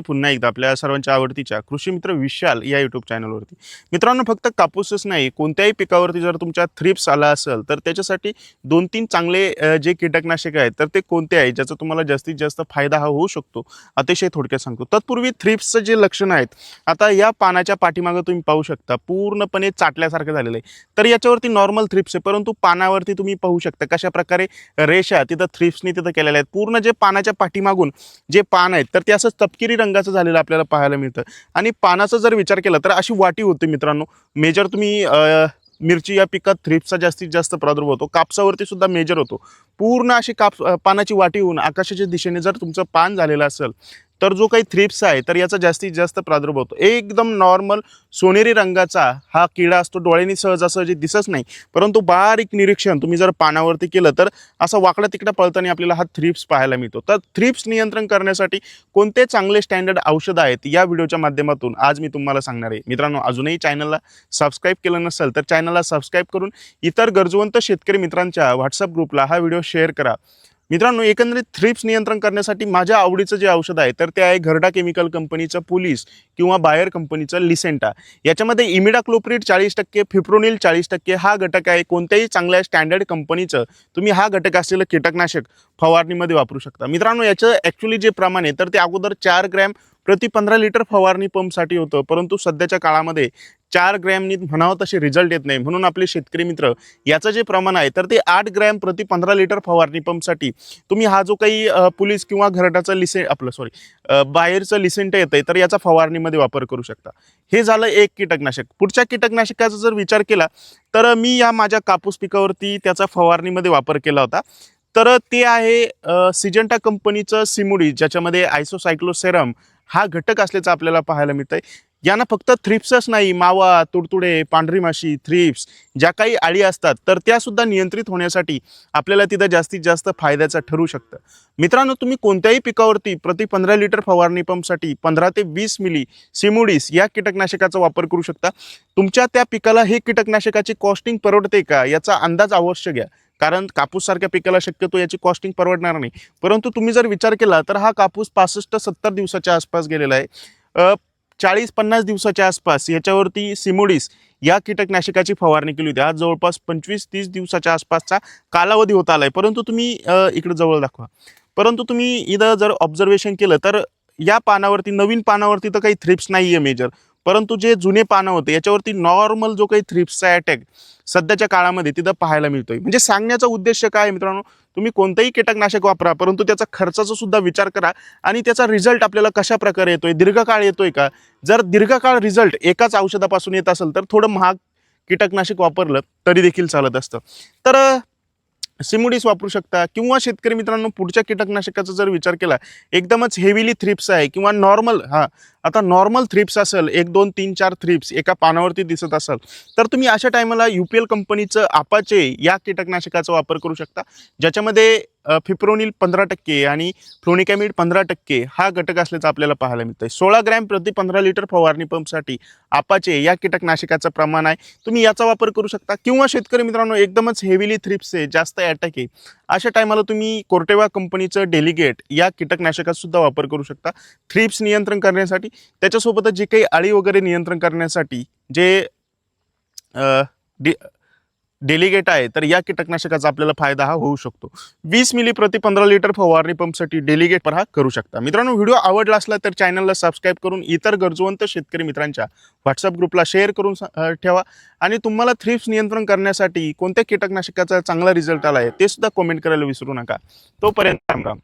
पुन्हा एकदा आपल्या सर्वांच्या आवडतीच्या कृषी मित्र विशाल या यूट्यूब चॅनलवरती मित्रांनो फक्त कापूसच नाही कोणत्याही पिकावरती जर तुमच्या थ्रिप्स आला असेल तर त्याच्यासाठी दोन तीन चांगले जे कीटकनाशक आहेत तर ते कोणते आहे ज्याचा तुम्हाला जास्तीत जास्त फायदा हा होऊ शकतो अतिशय थोडक्यात सांगतो. तत्पूर्वी थ्रिप्सचं जे लक्षण आहेत आता या पानाच्या पाठीमागं तुम्ही पाहू शकता पूर्णपणे चाटल्यासारखं झालेलं आहे. तर याच्यावरती नॉर्मल थ्रिप्स आहे परंतु पानावरती तुम्ही पाहू शकता कशा प्रकारे रेषा तिथं थ्रिप्सनी तिथं केलेल्या आहेत. पूर्ण जे पानाच्या पाठीमागून जे पान आहेत तर ते असं तपकिरी रंगाचं झालेलं आपल्याला पाहायला मिळतं. आणि पानाचा जर विचार केला तर अशी वाटी होते मित्रांनो. मेजर तुम्ही मिरची या पिकात थ्रिप्सचा जास्तीत जास्त प्रादुर्भाव होतो. कापसावरती सुद्धा मेजर होतो. पूर्ण अशी काप पानाची वाटी होऊन आकाशाच्या दिशेने जर तुमचं पान झालेलं असेल तर जो काही थ्रिप्स आहे तर याचा जास्तीत जास्त प्रादुर्भाव होतो. एकदम नॉर्मल सोनेरी रंगाचा हा किडा असतो. डोळ्यांनी सहजासहजी दिसत नाही. परंतु बारीक निरीक्षण तुम्ही जर पानावरती केलं तर असा वाकडा तिकडा पळताना आपल्याला हा थ्रिप्स पाहायला मिळतो. तर थ्रिप्स नियंत्रण करण्यासाठी कोणते चांगले स्टँडर्ड औषधं आहेत या व्हिडिओच्या माध्यमातून आज मी तुम्हाला सांगणार आहे. मित्रांनो अजूनही चॅनलला सबस्क्राईब केलं नसेल तर चॅनलला सबस्क्राईब करून इतर गरजवंत शेतकरी मित्रांच्या व्हॉट्सअप ग्रुपला हा व्हिडिओ शेअर करा. मित्रांनो एकंदरीत थ्रिप्स नियंत्रण करण्यासाठी माझ्या आवडीचं जे औषध आहे तर ते आहे घरडा केमिकल कंपनीचं पोलीस किंवा बायर कंपनीचं लिसेंटा याच्यामध्ये इमिडाक्लोप्रिड चाळीस टक्के फिप्रोनिल चाळीस टक्के हा घटक आहे. कोणत्याही चांगल्या स्टँडर्ड कंपनीचं तुम्ही हा घटक असलेलं कीटकनाशक फवारणीमध्ये वापरू शकता. मित्रांनो याचं ॲक्च्युली जे प्रमाण आहे तर ते अगोदर चार ग्रॅम प्रति पंधरा लिटर फवारणी पंपसाठी होतं. परंतु सध्याच्या काळामध्ये चार ग्रॅमनी म्हणावं तसे रिझल्ट येत नाही. म्हणून आपले शेतकरी मित्र याचं जे प्रमाण आहे तर ते आठ ग्रॅम प्रति पंधरा लिटर फवारणी पंपसाठी तुम्ही हा जो काही पुलीस पोलीस किंवा घरटाचा लिसे आपलं सॉरी बाहेरचं लिसेंट येतं आहे तर याचा फवारणीमध्ये वापर करू शकता. हे झालं एक कीटकनाशक. पुढच्या कीटकनाशकाचा जर विचार केला तर मी या माझ्या कापूस पिकावरती त्याचा फवारणीमध्ये वापर केला होता. तर ते आहे सिजंटा कंपनीचं सिमुडी ज्याच्यामध्ये आयसोसायक्लोसेरम हा घटक असल्याचं आपल्याला पाहायला मिळतंय. यांना फक्त थ्रिप्सच नाही मावा तुडतुडे पांढरी माशी थ्रिप्स ज्या काही आळी असतात तर त्यासुद्धा नियंत्रित होण्यासाठी आपल्याला तिथं जास्तीत जास्त फायद्याचं ठरू शकतं. मित्रांनो तुम्ही कोणत्याही पिकावरती प्रति पंधरा लिटर फवारणी पंपसाठी पंधरा ते वीस मिली सिमोडीस या कीटकनाशकाचा वापर करू शकता. तुमच्या त्या पिकाला हे कीटकनाशकाची कॉस्टिंग परवडते का? याचा अंदाज अवश्य घ्या. कारण कापूससारख्या पिकाला शक्यतो याची कॉस्टिंग परवडणार नाही. परंतु तुम्ही जर विचार केला तर हा कापूस पासष्ट सत्तर दिवसाच्या आसपास गेलेला आहे. चाळीस पन्नास दिवसाच्या आसपास याच्यावरती सिमोडीस या कीटकनाशकाची फवारणी केली होती. आज जवळपास पंचवीस तीस दिवसाच्या आसपासचा कालावधी होत आहे परंतु तुम्ही इकडं जवळ दाखवा. परंतु तुम्ही इथं जर ऑब्झर्वेशन केलं तर या पानावरती नवीन पानावरती तर काही थ्रिप्स नाही आहे मेजर परंतु जे जुने पानं होते याच्यावरती नॉर्मल जो काही थ्रिप्सचा अटॅक सध्याच्या काळामध्ये तिथं पाहायला मिळतोय. म्हणजे सांगण्याचा उद्देश काय मित्रांनो? तुम्ही कोणतंही कीटकनाशक वापरा परंतु त्याचा खर्चाचा सुद्धा विचार करा आणि त्याचा रिझल्ट आपल्याला कशा प्रकारे येतोय? दीर्घकाळ येतोय का? जर दीर्घकाळ रिझल्ट एकाच औषधापासून येत असेल तर थोडं महाग कीटकनाशक वापरलं तरी देखील चालत असतं. तर सिमुडीस वापरू शकता किंवा शेतकरी मित्रांनो पुढच्या कीटकनाशकाचा जर विचार केला एकदमच हेविली थ्रिप्स आहे किंवा नॉर्मल हां आता नॉर्मल थ्रिप्स असेल एक दोन तीन चार थ्रिप्स एका पानावरती दिसत असेल तर तुम्ही अशा टायमाला यू पी एल कंपनीचं आपाचे या कीटकनाशकाचा वापर करू शकता ज्याच्यामध्ये फिप्रोनिल पंधरा टक्के आणि फ्लोनिकॅमिड पंधरा टक्के हा घटक असल्याचं आपल्याला पाहायला मिळतंय. सोळा ग्रॅम प्रति पंधरा लिटर फवारणी पंपसाठी आपाचे या कीटकनाशकाचं प्रमाण आहे. तुम्ही याचा वापर करू शकता. किंवा शेतकरी मित्रांनो एकदमच हेवीली थ्रिप्स आहे जास्त अटॅक आहे. अशा टायमाला तुम्ही कोर्टेवा कंपनीचं डेलिगेट या कीटकनाशकाचा सुद्धा वापर करू शकता. थ्रिप्स नियंत्रण करण्यासाठी त्याच्यासोबतच जे काही अळी वगैरे नियंत्रण करण्यासाठी जे अ, डे डेलिगेट आहे तर या कीटकनाशकाचा आपल्याला फायदा हा होऊ शकतो. वीस मिली प्रति पंधरा लिटर फवारणी पंपसाठी डेलिगेट पर हा करू शकता. मित्रांनो व्हिडिओ आवडला असला तर चॅनलला सबस्क्राईब करून इतर गरजवंत शेतकरी मित्रांच्या व्हॉट्सअप ग्रुपला शेअर करून ठेवा. आणि तुम्हाला थ्रिप्स नियंत्रण करण्यासाठी कोणत्या कीटकनाशकाचा चांगला रिझल्ट आला आहे ते सुद्धा कमेंट करायला विसरू नका. तोपर्यंत राम राम